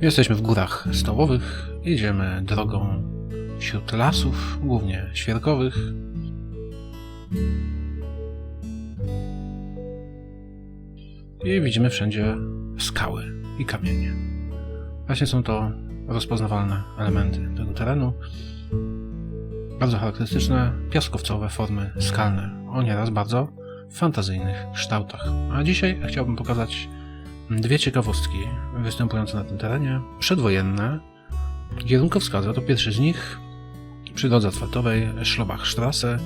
Jesteśmy w górach stołowych. Jedziemy drogą wśród lasów, głównie świerkowych. I widzimy wszędzie skały i kamienie. Właśnie są to rozpoznawalne elementy tego terenu. Bardzo charakterystyczne, piaskowcowe formy skalne, o nieraz bardzo fantazyjnych kształtach. A dzisiaj chciałbym pokazać dwie ciekawostki występujące na tym terenie. Przedwojenne. Kierunkowskazy to pierwszy z nich przy drodze asfaltowej Schlobachstrasse.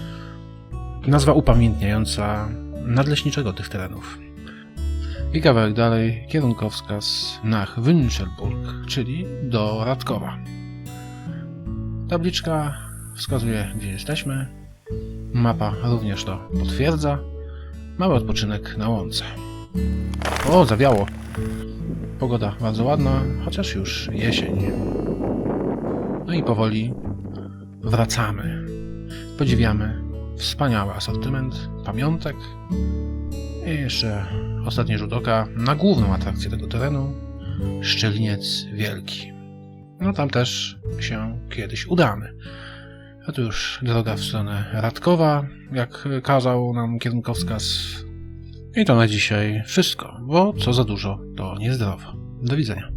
Nazwa upamiętniająca nadleśniczego tych terenów. I kawałek dalej kierunkowskaz nach Wünschelburg, czyli do Radkowa. Tabliczka wskazuje, gdzie jesteśmy. Mapa również to potwierdza. Mały odpoczynek na łące. O, zawiało. Pogoda bardzo ładna, chociaż już jesień. No i powoli wracamy. Podziwiamy wspaniały asortyment pamiątek. I jeszcze ostatni rzut oka na główną atrakcję tego terenu Szczeliniec Wielki. No tam też się kiedyś udamy. A tu już droga w stronę Radkowa, jak kazał nam kierunkowskaz. I to na dzisiaj wszystko, bo co za dużo, to niezdrowo. Do widzenia.